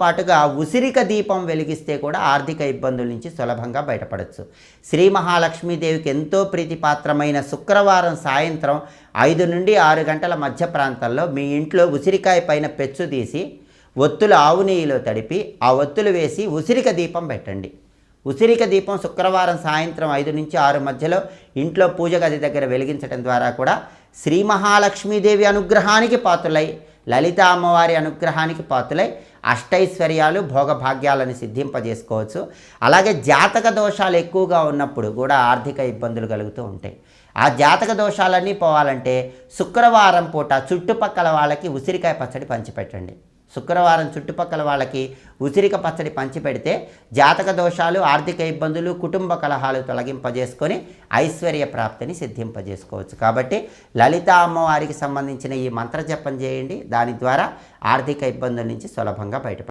పాటుగా ఉసిరిక దీపం వెలిగిస్తే కూడా ఆర్థిక ఇబ్బందుల నుంచి సులభంగా బయటపడవచ్చు శ్రీ మహాలక్ష్మీదేవికి ఎంతో ప్రీతిపాత్రమైన శుక్రవారం సాయంత్రం ఐదు నుండి ఆరు గంటల మధ్య ప్రాంతంలో మీ ఇంట్లో ఉసిరికాయ పైన పెచ్చు తీసి ఒత్తులు ఆవు నెయ్యిలో తడిపి ఆ ఒత్తులు వేసి ఉసిరిక దీపం పెట్టండి. ఉసిరిక దీపం శుక్రవారం సాయంత్రం ఐదు నుంచి ఆరు మధ్యలో ఇంట్లో పూజ గది దగ్గర వెలిగించడం ద్వారా కూడా శ్రీ మహాలక్ష్మీదేవి అనుగ్రహానికి పాత్రులై లలిత అమ్మవారి అనుగ్రహానికి పాతులై అష్టైశ్వర్యాలు భోగభాగ్యాలను సిద్ధింపజేసుకోవచ్చు. అలాగే జాతక దోషాలు ఎక్కువగా ఉన్నప్పుడు కూడా ఆర్థిక ఇబ్బందులు కలుగుతూ ఉంటాయి. ఆ జాతక దోషాలన్నీ పోవాలంటే శుక్రవారం పూట చుట్టుపక్కల వాళ్ళకి ఉసిరికాయ పచ్చడి పంచిపెట్టండి. శుక్రవారం చుట్టుపక్కల వాళ్ళకి ఉసిరిక పచ్చడి పంచిపెడితే జాతక దోషాలు ఆర్థిక ఇబ్బందులు కుటుంబ కలహాలు తొలగింపజేసుకొని ఐశ్వర్య ప్రాప్తిని సిద్ధింపజేసుకోవచ్చు. కాబట్టి లలిత అమ్మవారికి సంబంధించిన ఈ మంత్ర జపం చేయండి. దాని ద్వారా ఆర్థిక ఇబ్బందుల నుంచి సులభంగా బయటపడ